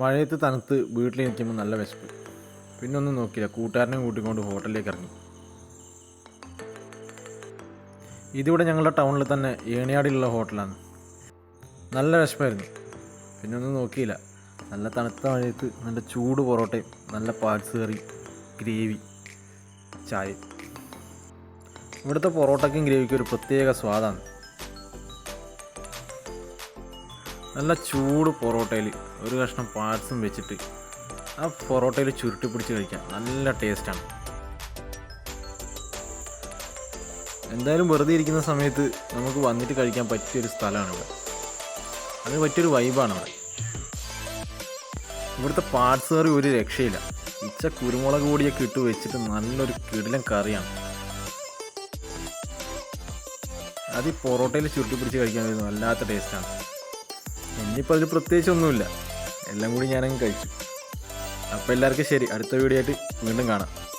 മഴയത്ത് തണുത്ത് വീട്ടിലിരിക്കുമ്പോൾ നല്ല വിശപ്പ്. പിന്നെ ഒന്നും നോക്കിയില്ല. കൂട്ടുകാരനെ കൂട്ടിക്കൊണ്ട് ഹോട്ടലിലേക്ക് ഇറങ്ങി. ഇതിവിടെ ഞങ്ങളുടെ ടൗണിൽ തന്നെ ഏണിയാടിലുള്ള ഹോട്ടലാണ്. നല്ല വിശപ്പായിരുന്നു. പിന്നെ ഒന്നും നോക്കിയില്ല. നല്ല തണുത്ത മഴയത്ത് നല്ല ചൂട് പൊറോട്ടയും നല്ല പാഴ്സ് കറി ഗ്രേവി ചായ ഇവിടുത്തെ പൊറോട്ടയ്ക്കും ഗ്രേവിക്കും ഒരു പ്രത്യേക സ്വാദാണ്. നല്ല ചൂട് പൊറോട്ടയിൽ ഒരു കഷ്ണം പാഴ്സും വെച്ചിട്ട് ആ പൊറോട്ടയിൽ ചുരുട്ടി പിടിച്ച് കഴിക്കാം. നല്ല ടേസ്റ്റാണ് എന്തായാലും വെറുതെ ഇരിക്കുന്ന സമയത്ത് നമുക്ക് വന്നിട്ട് കഴിക്കാൻ പറ്റിയൊരു സ്ഥലമാണ് ഇവിടെ. അതിന് പറ്റിയൊരു വൈബാണ് അവിടെ ഇവിടുത്തെ പാർട്സ് കറി ഒരു രക്ഷയില്ല. ഇച്ച കുരുമുളക് പൊടിയൊക്കെ ഇട്ട് വെച്ചിട്ട് നല്ലൊരു കിടിലൻ കറിയാണ്. അത് ഈ പൊറോട്ടയിൽ ചുരുട്ടി പിടിച്ച് കഴിക്കാൻ വല്ലാത്ത ടേസ്റ്റാണ് ഇനിയിപ്പോൾ അതിൽ പ്രത്യേകിച്ചൊന്നുമില്ല. എല്ലാം കൂടി ഞാനങ്ങ് കഴിച്ചു. അപ്പോൾ എല്ലാവർക്കും ശരി. അടുത്ത വീഡിയോ ആയിട്ട് വീണ്ടും കാണാം.